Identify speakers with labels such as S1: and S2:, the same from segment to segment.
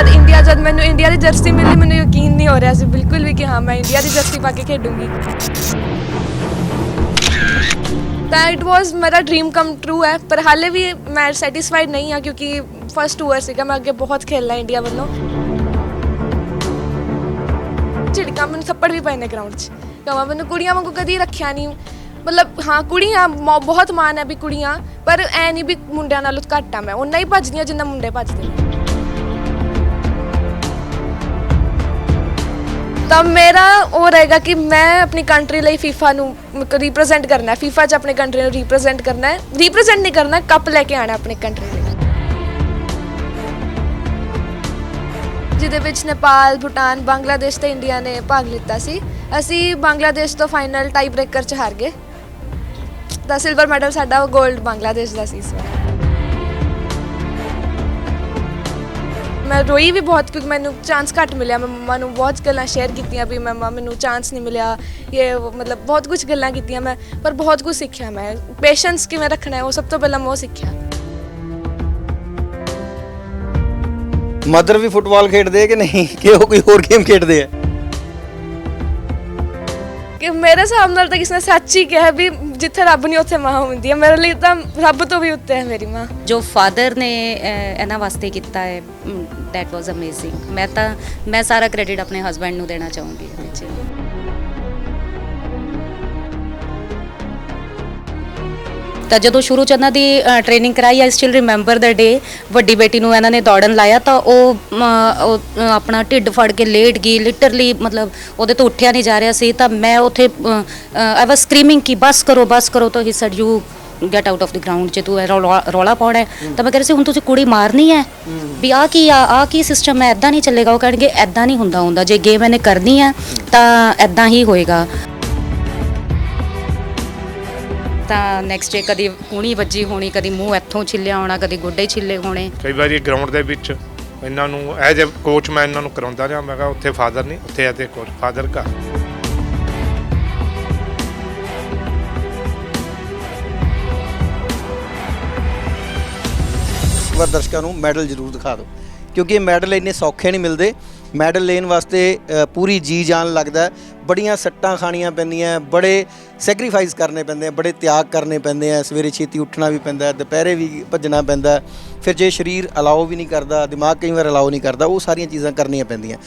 S1: ਜਦ ਇੰਡੀਆ ਜਦ ਮੈਨੂੰ ਇੰਡੀਆ ਦੀ ਜਰਸੀ ਮਿਲੀ, ਮੈਨੂੰ ਯਕੀਨ ਨਹੀਂ ਹੋ ਰਿਹਾ ਸੀ ਬਿਲਕੁਲ ਵੀ ਕਿ ਹਾਂ, ਮੈਂ ਇੰਡੀਆ ਦੀ ਜਰਸੀ ਪਾ ਕੇ ਖੇਡੂੰਗੀ। ਤਾਂ ਇਟ ਵਾਸ ਮੇਰਾ ਡ੍ਰੀਮ ਕਮ ਟਰੂ ਹੈ, ਪਰ ਹਾਲੇ ਵੀ ਮੈਂ ਸੈਟੀਸਫਾਈਡ ਨਹੀਂ ਹਾਂ ਕਿਉਂਕਿ ਫਸਟ ਟੂਰ ਸੀਗਾ, ਮੈਂ ਅੱਗੇ ਬਹੁਤ ਖੇਲਣਾ ਇੰਡੀਆ ਵੱਲੋਂ। ਝਿੜਕਾਂ ਮੈਨੂੰ ਥੱਪੜ ਵੀ ਪਏ ਨੇ ਗਰਾਊਂਡ 'ਚ। ਕਹਾਂ ਮੈਨੂੰ ਕੁੜੀਆਂ ਵਾਂਗੂ ਕਦੀ ਰੱਖਿਆ ਨਹੀਂ। ਮਤਲਬ ਹਾਂ, ਕੁੜੀਆਂ ਮੌ- ਬਹੁਤ ਮਾਣ ਹੈ ਵੀ ਕੁੜੀਆਂ, ਪਰ ਐ ਨਹੀਂ ਵੀ ਮੁੰਡਿਆਂ ਨਾਲੋਂ ਘੱਟ ਆ ਮੈਂ। ਉਹਨਾਂ ਹੀ ਭੱਜਦੀਆਂ ਜਿੰਨਾ ਮੁੰਡੇ ਭੱਜਦੇ ਨੇ। ਤਾਂ ਮੇਰਾ ਉਹ ਰਹੇਗਾ ਕਿ ਮੈਂ ਆਪਣੀ ਕੰਟਰੀ ਲਈ ਫੀਫਾ ਨੂੰ ਰਿਪਰੈਜ਼ੈਂਟ ਕਰਨਾ ਹੈ। FIFA 'ਚ ਆਪਣੀ ਕੰਟਰੀ ਨੂੰ ਰਿਪਰੈਜ਼ੈਂਟ ਕਰਨਾ ਹੈ। ਰਿਪਰੈਜ਼ੈਂਟ ਨਹੀਂ ਕਰਨਾ ਕੱਪ ਲੈ ਕੇ ਆਣਾ ਆਪਣੀ ਕੰਟਰੀ ਲਈ। ਜਿਹਦੇ ਵਿੱਚ ਨੇਪਾਲ, ਭੂਟਾਨ, ਬੰਗਲਾਦੇਸ਼ ਤੇ ਇੰਡੀਆ ਨੇ ਭਾਗ ਲਿੱਤਾ ਸੀ। ਅਸੀਂ ਬੰਗਲਾਦੇਸ਼ ਤੋਂ ਫਾਈਨਲ ਟਾਈ ਬ੍ਰੇਕਰ 'ਚ ਹਾਰ ਗਏ। ਤਾਂ ਸਿਲਵਰ ਮੈਡਲ ਸਾਡਾ ਗੋਲਡ ਬੰਗਲਾਦੇਸ਼ ਦਾ ਸੀ ਇਸ ਵਾਰ। ਮੈਂ ਰੋਈ ਵੀ ਬਹੁਤ ਕਿਉਂਕਿ ਮੈਨੂੰ ਚਾਂਸ ਘੱਟ ਮਿਲਿਆ। ਮੈਂ ਮੰਮਾ ਨੂੰ ਬਹੁਤ ਗੱਲਾਂ ਸ਼ੇਅਰ ਕੀਤੀਆਂ ਵੀ ਮੰਮਾ ਮੈਨੂੰ ਚਾਂਸ ਨਹੀਂ ਮਿਲਿਆ। ਇਹ ਉਹ, ਮਤਲਬ ਬਹੁਤ ਕੁਝ ਗੱਲਾਂ ਕੀਤੀਆਂ ਮੈਂ ਪਰ ਬਹੁਤ ਕੁਝ ਸਿੱਖਿਆ ਮੈਂ। ਪੇਸ਼ੈਂਸ ਕਿਵੇਂ ਰੱਖਣਾ ਹੈ ਉਹ ਸਭ ਤੋਂ ਪਹਿਲਾਂ ਮੈਂ ਉਹ ਸਿੱਖਿਆ।
S2: ਮਦਰ ਵੀ ਫੁੱਟਬਾਲ ਖੇਡਦੇ ਆ ਕਿ ਨਹੀਂ? ਕਿ ਉਹ ਕੋਈ ਹੋਰ ਗੇਮ ਖੇਡਦੇ ਆ?
S1: ਕਿ ਮੇਰੇ ਹਿਸਾਬ ਨਾਲ ਤਾਂ ਕਿਸੇ ਨੇ ਸੱਚ ਹੀ ਕਿਹਾ ਵੀ ਜਿੱਥੇ ਰੱਬ ਨਹੀਂ ਉੱਥੇ ਮਾਂ ਹੁੰਦੀ ਹੈ। ਮੇਰੇ ਲਈ ਤਾਂ ਰੱਬ ਤੋਂ ਵੀ ਉੱਤੇ ਹੈ ਮੇਰੀ ਮਾਂ।
S3: ਜੋ ਫਾਦਰ ਨੇ ਅਹ, ਇਹਨਾਂ ਵਾਸਤੇ ਕੀਤਾ ਹੈ ਦੈਟ ਵਾਸ ਅਮੇਜ਼ਿੰਗ ਮੈਂ ਤਾਂ ਮੈਂ ਸਾਰਾ ਕ੍ਰੈਡਿਟ ਆਪਣੇ ਹਸਬੰਡ ਨੂੰ ਦੇਣਾ ਚਾਹੂੰਗੀ ਇਹਦੇ 'ਚ ਤਾਂ ਜਦੋਂ ਸ਼ੁਰੂ ਚ ਇਹਨਾਂ ਦੀ ਟ੍ਰੇਨਿੰਗ ਕਰਾਈ ਆਈ ਸਟਿਲ ਰਿਮੈਂਬਰ ਦਾ ਡੇ ਵੱਡੀ ਬੇਟੀ ਨੂੰ ਇਹਨਾਂ ਨੇ ਦੌੜਨ ਲਾਇਆ ਤਾਂ ਉਹ ਆਪਣਾ ਢਿੱਡ ਫੜ ਕੇ ਲੇਟ ਗਈ ਲਿਟਰਲੀ ਮਤਲਬ ਉਹਦੇ ਤੋਂ ਉੱਠਿਆ ਨਹੀਂ ਜਾ ਰਿਹਾ ਸੀ ਤਾਂ ਮੈਂ ਉੱਥੇ ਆਈ ਵਾਸ ਸਕਰੀਮਿੰਗ ਕਿ ਬਸ ਕਰੋ ਬਸ ਕਰੋ ਤਾਂ he said you get out of the ground ਜੇ ਤੂੰ ਇਹ ਰੌਲਾ ਰੌਲਾ ਪਾਉਣਾ ਹੈ। ਤਾਂ ਮੈਂ ਕਹਿ ਰਹੀ ਸੀ ਹੁਣ ਤੁਸੀਂ ਕੁੜੀ ਮਾਰਨੀ ਹੈ? ਵੀ ਆ ਕੀ ਆ ਆ ਕੀ ਸਿਸਟਮ ਹੈ? ਐਦਾਂ ਨਹੀਂ ਚੱਲੇਗਾ। ਉਹ ਕਹਿਣਗੇ ਐਦਾਂ ਨਹੀਂ ਹੁੰਦਾ ਹੁੰਦਾ। ਜੇ ਗੇਮ ਇਹਨੇ ਕਰਨੀ ਹੈ ਤਾਂ ਐਦਾਂ ਹੀ ਹੋਏਗਾ। ਤਾਂ ਨੈਕਸਟ ਡੇ ਕਦੀ ਕੂਣੀ ਵੱਜੀ ਹੋਣੀ ਕਦੀ ਮੂੰਹ ਇੱਥੋਂ ਛਿੱਲਿਆ ਹੋਣਾ ਕਦੀ ਗੋਡੇ ਛਿੱਲੇ ਹੋਣੇ।
S4: ਕਈ ਵਾਰੀ ਗਰਾਊਂਡ ਦੇ ਵਿੱਚ ਇਹਨਾਂ ਨੂੰ ਐਜ਼ ਅ ਕੋਚ ਮੈਂ ਇਹਨਾਂ ਨੂੰ ਕਰਾਉਂਦਾ ਰਿਹਾ ਮੈਂ ਕਿਹਾ ਉੱਥੇ ਫਾਦਰ ਨਹੀਂ ਉੱਥੇ ਐਜ਼ ਕੋਚ ਫਾਦਰ ਘਰ।
S2: ਵਾਰ ਦਰਸ਼ਕਾਂ ਨੂੰ ਮੈਡਲ ਜ਼ਰੂਰ ਦਿਖਾ ਦਿਓ ਕਿਉਂਕਿ ਇਹ ਮੈਡਲ ਇੰਨੇ ਸੌਖੇ ਨਹੀਂ ਮਿਲਦੇ। ਮੈਡਲ ਲੈਣ ਵਾਸਤੇ ਅ, ਪੂਰੀ ਜੀ ਜਾਨ ਲੱਗਦਾ ਹੈ। ਬੜੀਆਂ ਸੱਟਾਂ ਖਾਣੀਆਂ ਪੈਂਦੀਆਂ, ਬੜੇ ਸੈਕਰੀਫਾਈਸ ਕਰਨੇ ਪੈਂਦੇ ਆ, ਬੜੇ ਤਿਆਗ ਕਰਨੇ ਪੈਂਦੇ ਆ, ਸਵੇਰੇ ਛੇਤੀ ਉੱਠਣਾ ਵੀ ਪੈਂਦਾ, ਦੁਪਹਿਰੇ ਵੀ ਭੱਜਣਾ ਪੈਂਦਾ, ਫਿਰ ਜੇ ਸਰੀਰ ਅਲਾਓ ਵੀ ਨਹੀਂ ਕਰਦਾ, ਦਿਮਾਗ ਕਈ ਵਾਰ ਅਲਾਓ ਨਹੀਂ ਕਰਦਾ, ਉਹ ਸਾਰੀਆਂ ਚੀਜ਼ਾਂ ਕਰਨੀਆਂ ਪੈਂਦੀਆਂ।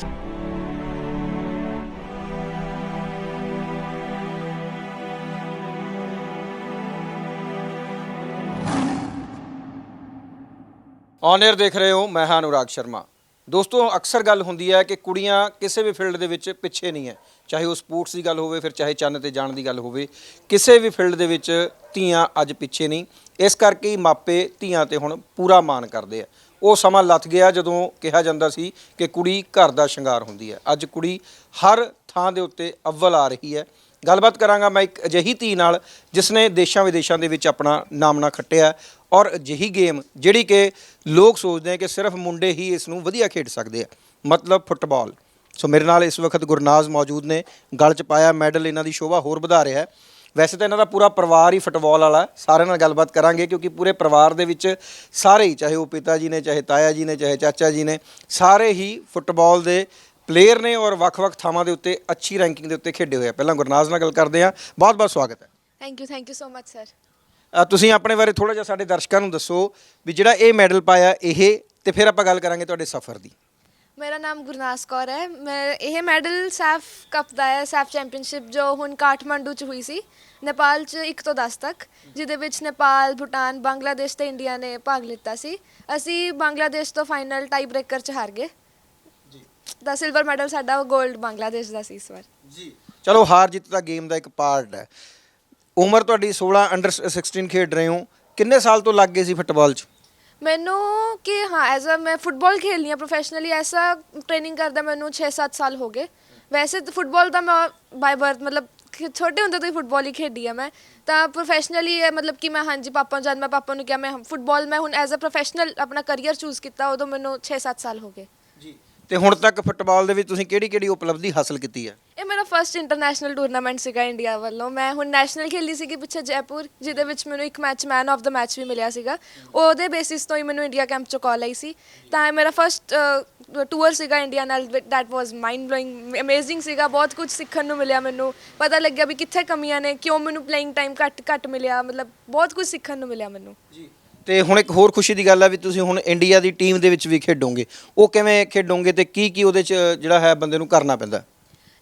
S2: ਔਨਰ ਦੇਖ ਰਹੇ ਹੋ, ਮੈਂ ਹਾਂ ਅਨੁਰਾਗ ਸ਼ਰਮਾ। ਦੋਸਤੋ, ਅਕਸਰ ਗੱਲ ਹੁੰਦੀ ਹੈ ਕਿ ਕੁੜੀਆਂ ਕਿਸੇ ਵੀ ਫੀਲਡ ਦੇ ਵਿੱਚ ਪਿੱਛੇ ਨਹੀਂ ਹੈ। ਚਾਹੇ ਉਹ ਸਪੋਰਟਸ ਦੀ ਗੱਲ ਹੋਵੇ, ਫਿਰ ਚਾਹੇ ਚੰਨ ਤੇ ਜਾਣ ਦੀ ਗੱਲ ਹੋਵੇ, ਕਿਸੇ ਵੀ ਫੀਲਡ ਦੇ ਵਿੱਚ ਧੀਆਂ ਅੱਜ ਪਿੱਛੇ ਨਹੀਂ। ਇਸ ਕਰਕੇ ਹੀ ਮਾਪੇ ਧੀਆਂ ਤੇ ਹੁਣ ਪੂਰਾ ਮਾਣ ਕਰਦੇ ਆ। ਉਹ ਸਮਾਂ ਲੱਥ ਗਿਆ ਜਦੋਂ ਕਿਹਾ ਜਾਂਦਾ ਸੀ ਕਿ ਕੁੜੀ ਘਰ ਦਾ ਸ਼ਿੰਗਾਰ ਹੁੰਦੀ ਹੈ। ਅੱਜ ਕੁੜੀ ਹਰ ਥਾਂ ਦੇ ਉੱਤੇ ਅਵਲ ਆ ਰਹੀ ਹੈ। ਗੱਲਬਾਤ ਕਰਾਂਗਾ ਮੈਂ ਇੱਕ ਅਜਿਹੀ ਧੀ ਨਾਲ ਜਿਸ ਨੇ ਦੇਸ਼ਾਂ ਵਿਦੇਸ਼ਾਂ ਦੇ ਵਿੱਚ ਆਪਣਾ ਨਾਮਣਾ ਖੱਟਿਆ ਔਰ ਅਜਿਹੀ ਗੇਮ ਜਿਹੜੀ ਕਿ ਲੋਕ ਸੋਚਦੇ ਆ ਕਿ ਸਿਰਫ ਮੁੰਡੇ ਹੀ ਇਸ ਨੂੰ ਵਧੀਆ ਖੇਡ ਸਕਦੇ ਆ, ਮਤਲਬ ਫੁੱਟਬਾਲ। ਸੋ ਮੇਰੇ ਨਾਲ ਇਸ ਵਕਤ ਗੁਰਨਾਜ਼ ਮੌਜੂਦ ਨੇ, ਗਲ 'ਚ ਪਾਇਆ ਮੈਡਲ, ਇਹਨਾਂ ਦੀ ਸ਼ੋਭਾ ਹੋਰ ਵਧਾ ਰਿਹਾ ਹੈ। ਵੈਸੇ ਤਾਂ ਇਹਨਾਂ ਦਾ ਪੂਰਾ ਪਰਿਵਾਰ ਹੀ ਫੁੱਟਬਾਲ ਵਾਲਾ, ਸਾਰਿਆਂ ਨਾਲ ਗੱਲਬਾਤ ਕਰਾਂਗੇ ਕਿਉਂਕਿ ਪੂਰੇ ਪਰਿਵਾਰ ਦੇ ਵਿੱਚ ਸਾਰੇ ਹੀ, ਚਾਹੇ ਉਹ ਪਿਤਾ ਜੀ ਨੇ, ਚਾਹੇ ਤਾਇਆ ਜੀ ਨੇ, ਚਾਹੇ ਚਾਚਾ ਜੀ ਨੇ, ਸਾਰੇ ਹੀ ਫੁੱਟਬਾਲ ਦੇ ਪਲੇਅਰ ਨੇ ਔਰ ਵੱਖ-ਵੱਖ ਥਾਵਾਂ ਦੇ ਉੱਤੇ ਅੱਛੀ ਰੈਂਕਿੰਗ ਦੇ ਉੱਤੇ ਖੇਡੇ ਹੋਏ ਆ। ਪਹਿਲਾਂ ਗੁਰਨਾਜ਼ ਨਾਲ ਗੱਲ ਕਰਦੇ ਆ ਬਹੁਤ-ਬਹੁਤ ਸਵਾਗਤ ਹੈ।
S1: Thank you thank you so much sir
S2: uh, ਤੁਸੀਂ ਆਪਣੇ ਬਾਰੇ ਥੋੜਾ ਜਿਹਾ ਸਾਡੇ ਦਰਸ਼ਕਾਂ ਨੂੰ ਦੱਸੋ ਵੀ ਜਿਹੜਾ ਇਹ ਮੈਡਲ ਪਾਇਆ ਇਹ ਤੇ ਫਿਰ ਆਪਾਂ ਗੱਲ ਕਰਾਂਗੇ ਤੁਹਾਡੇ ਸਫ਼ਰ ਦੀ।
S1: ਮੇਰਾ ਨਾਮ ਗੁਰਨਾਸ ਕੌਰ ਹੈ। ਮੈਂ ਇਹ ਮੈਡਲ ਸੈਫ ਕੱਪ ਦਾ ਹੈ ਸੈਫ ਚੈਂਪੀਅਨਸ਼ਿਪ ਜੋ ਹੁਣ ਕਾਠਮੰਡੂ ਚ ਹੋਈ ਸੀ। ਨੇਪਾਲ ਚ 1 ਤੋਂ 10 ਤੱਕ ਜਿਹਦੇ ਵਿੱਚ ਨੇਪਾਲ ਭੂਟਾਨ ਬੰਗਲਾਦੇਸ਼ ਤੇ ਇੰਡੀਆ ਨੇ ਭਾਗ ਲਿੱਤਾ ਸੀ। ਅਸੀਂ ਬੰਗਲਾਦੇਸ਼ ਤੋਂ ਫਾਈਨਲ ਟਾਈ ਬ੍ਰੇਕਰ ਚ ਹਾਰ ਗਏ। ਦਾ ਸਿਲਵਰ ਮੈਡਲ ਸਾਡਾ 골ਡ ਬੰਗਲਾਦੇਸ਼ ਦਾ ਸੀ ਇਸ ਵਾਰ।
S2: ਜੀ। ਚਲੋ ਹਾਰ ਜਿੱਤ ਤਾਂ ਗੇਮ ਦਾ ਇੱਕ ਪਾਰਟ ਹੈ। ਉਮਰ ਤੁਹਾਡੀ 16 ਅੰਡਰ 16 ਖੇਡ ਰਹੇ ਹੋ। ਕਿੰਨੇ ਸਾਲ ਤੋਂ ਲੱਗ ਗਏ ਸੀ ਫੁੱਟਬਾਲ 'ਚ?
S1: ਮੈਨੂੰ ਕਿ ਹਾਂ ਐਜ਼ ਅ ਮੈਂ ਫੁੱਟਬਾਲ ਖੇਲਣੀ ਹੈ ਪ੍ਰੋਫੈਸ਼ਨਲੀ ਐਸਾ ਟ੍ਰੇਨਿੰਗ ਕਰਦਾ ਮੈਨੂੰ 6-7 ਸਾਲ ਹੋ ਗਏ। ਵੈਸੇ ਤਾਂ ਫੁੱਟਬਾਲ ਦਾ ਮੈਂ ਬਾਈ ਬਰਥ ਮਤਲਬ ਛੋਟੇ ਹੁੰਦੇ ਤੋਂ ਹੀ ਫੁੱਟਬਾਲ ਹੀ ਖੇਡੀ ਆ ਮੈਂ। ਤਾਂ ਪ੍ਰੋਫੈਸ਼ਨਲੀ ਇਹ ਮਤਲਬ ਕਿ ਮੈਂ ਹਾਂਜੀ ਪਾਪਾ ਨੂੰ ਜਦ ਮੈਂ ਪਾਪਾ ਨੂੰ ਕਿਹਾ ਮੈਂ ਫੁੱਟਬਾਲ ਮੈਂ ਹੁਣ ਐਜ਼ ਅ ਪ੍ਰੋਫੈਸ਼ਨਲ ਆਪਣਾ ਕਰੀਅਰ ਚੂਜ਼ ਕੀਤਾ ਉਦੋਂ ਮੈਨੂੰ 6-7 ਸਾਲ ਹੋ ਗਏ।
S2: ਜੀ। ਤੇ ਹੁਣ ਤੱਕ ਫੁੱਟਬਾਲ ਦੇ ਵਿੱਚ ਤੁਸੀਂ ਕਿਹੜੀ-ਕਿਹੜੀ ਉਪਲਬਧੀ ਹਾਸਲ ਕੀਤੀ ਹੈ?
S1: ਇਹ ਮੇਰਾ ਫਰਸਟ ਇੰਟਰਨੈਸ਼ਨਲ ਟੂਰਨਾਮੈਂਟ ਸੀਗਾ ਇੰਡੀਆ ਵੱਲੋਂ। ਮੈਂ ਹੁਣ ਨੈਸ਼ਨਲ ਖੇਲੀ ਸੀਗੀ ਪਿੱਛੇ ਜੈਪੁਰ ਜਿਹਦੇ ਵਿੱਚ ਮੈਨੂੰ ਇੱਕ match man of the match ਵੀ ਮਿਲਿਆ ਸੀਗਾ। ਉਹਦੇ ਬੇਸਿਸ ਤੋਂ ਹੀ ਮੈਨੂੰ ਇੰਡੀਆ ਕੈਂਪ ਚੋਂ ਕਾਲ ਆਈ ਸੀ। ਤਾਂ ਇਹ ਮੇਰਾ ਫਰਸਟ ਟੂਰ ਸੀਗਾ ਇੰਡੀਆ ਨਾਲ that was mind blowing amazing ਸੀਗਾ। ਬਹੁਤ ਕੁਝ ਸਿੱਖਣ ਨੂੰ ਮਿਲਿਆ ਮੈਨੂੰ। ਪਤਾ ਲੱਗਿਆ ਵੀ ਕਿੱਥੇ ਕਮੀਆਂ ਨੇ ਕਿਉਂ ਮੈਨੂੰ ਪਲੇਇੰਗ ਟਾਈਮ ਘੱਟ ਘੱਟ ਮਿਲਿਆ ਮਤਲਬ ਬਹੁਤ ਕੁਝ ਸਿੱਖਣ ਨੂੰ ਮਿਲਿਆ ਮੈਨੂੰ।
S2: ਜੀ। ਤੇ ਹੁਣ ਇੱਕ ਹੋਰ ਖੁਸ਼ੀ ਦੀ ਗੱਲ ਹੈ ਵੀ ਤੁਸੀਂ ਹੁਣ ਇੰਡੀਆ ਦੀ ਟੀਮ ਦੇ ਵਿੱਚ ਵੀ ਖੇਡੋਗੇ। ਉਹ ਕਿਵੇਂ ਖੇਡੋਗੇ ਤੇ ਕੀ ਕੀ ਉਹਦੇ ਚ ਜਿਹੜਾ ਹੈ ਬੰਦੇ ਨੂੰ ਕਰਨਾ ਪੈਂਦਾ?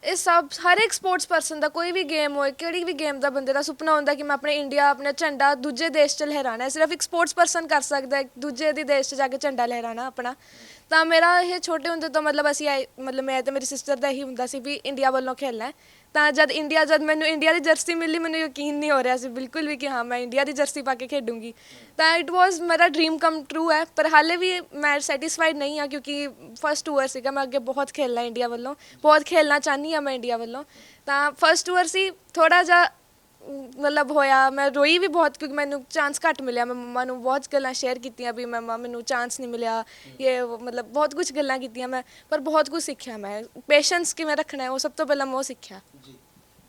S1: ਇਹ ਸਭ, ਹਰ ਇੱਕ ਸਪੋਰਟਸ ਪਰਸਨ ਦਾ ਕੋਈ ਵੀ ਗੇਮ ਹੋਏ, ਕਿਹੜੀ ਵੀ ਗੇਮ ਦਾ ਬੰਦੇ ਦਾ ਸੁਪਨਾ ਹੁੰਦਾ ਕਿ ਮੈਂ ਆਪਣੇ ਇੰਡੀਆ, ਆਪਣਾ ਝੰਡਾ ਦੂਜੇ ਦੇਸ਼ 'ਚ ਲਹਿਰਾਣਾ। ਹੈ ਸਿਰਫ ਇੱਕ ਸਪੋਰਟਸ ਪਰਸਨ ਕਰ ਸਕਦਾ ਹੈ, ਦੂਜੇ ਦੀ ਦੇਸ਼ 'ਚ ਜਾ ਕੇ ਝੰਡਾ ਲਹਿਰਾਣਾ ਆਪਣਾ। ਤਾਂ ਮੇਰਾ ਇਹ ਛੋਟੇ ਹੁੰਦੇ ਤੋਂ ਮਤਲਬ ਅਸੀਂ ਆਏ- ਮਤਲਬ ਮੈਂ ਤੇ ਮੇਰੀ ਸਿਸਟਰ ਦਾ ਇਹੀ ਹੁੰਦਾ ਸੀ ਵੀ ਇੰਡੀਆ ਵੱਲੋਂ ਖੇਲਣਾ ਹੈ। ਤਾਂ ਜਦ ਇੰਡੀਆ, ਜਦ ਮੈਨੂੰ ਇੰਡੀਆ ਦੀ ਜਰਸੀ ਮਿਲੀ, ਮੈਨੂੰ ਯਕੀਨ ਨਹੀਂ ਹੋ ਰਿਹਾ ਸੀ, ਬਿਲਕੁਲ ਵੀ ਕਿ ਹਾਂ, ਮੈਂ ਇੰਡੀਆ ਦੀ ਜਰਸੀ ਪਾ ਕੇ ਖੇਡੂੰਗੀ। ਤਾਂ ਇਟ ਵਾਸ ਮੇਰਾ ਡ੍ਰੀਮ ਕਮ ਟਰੂ ਹੈ, ਪਰ ਹਾਲੇ ਵੀ ਮੈਂ ਸੈਟੀਸਫਾਈਡ ਨਹੀਂ ਹਾਂ, ਕਿਉਂਕਿ ਫਸਟ ਟੂਰ ਸੀਗਾ, ਮੈਂ ਅੱਗੇ ਬਹੁਤ ਖੇਲਣਾ ਇੰਡੀਆ ਵੱਲੋਂ, ਬਹੁਤ ਖੇਲਣਾ ਚਾਹਨੀ ਹਾਂ ਮੈਂ ਇੰਡੀਆ ਵੱਲੋਂ। ਤਾਂ ਫਸਟ ਟੂਰ ਸੀ ਥੋੜਾ ਜਿਹਾ ਮਤਲਬ ਹੋਇਆ ਮੈਂ ਰੋਈ ਵੀ ਬਹੁਤ ਕਿਉਂਕਿ ਮੈਨੂੰ ਚਾਂਸ ਘੱਟ ਮਿਲਿਆ। ਮੈਂ ਮੰਮਾ ਨੂੰ ਬਹੁਤ ਗੱਲਾਂ ਸ਼ੇਅਰ ਕੀਤੀਆਂ ਵੀ ਮੰਮਾ ਮੈਨੂੰ ਚਾਂਸ ਨਹੀਂ ਮਿਲਿਆ। ਇਹ ਉਹ, ਮਤਲਬ ਬਹੁਤ ਕੁਝ ਗੱਲਾਂ ਕੀਤੀਆਂ ਮੈਂ ਪਰ ਬਹੁਤ ਕੁਝ ਸਿੱਖਿਆ ਮੈਂ। ਪੇਸ਼ੈਂਸ ਕਿਵੇਂ ਰੱਖਣਾ ਹੈ ਉਹ ਸਭ ਤੋਂ ਪਹਿਲਾਂ ਮੈਂ ਉਹ ਸਿੱਖਿਆ।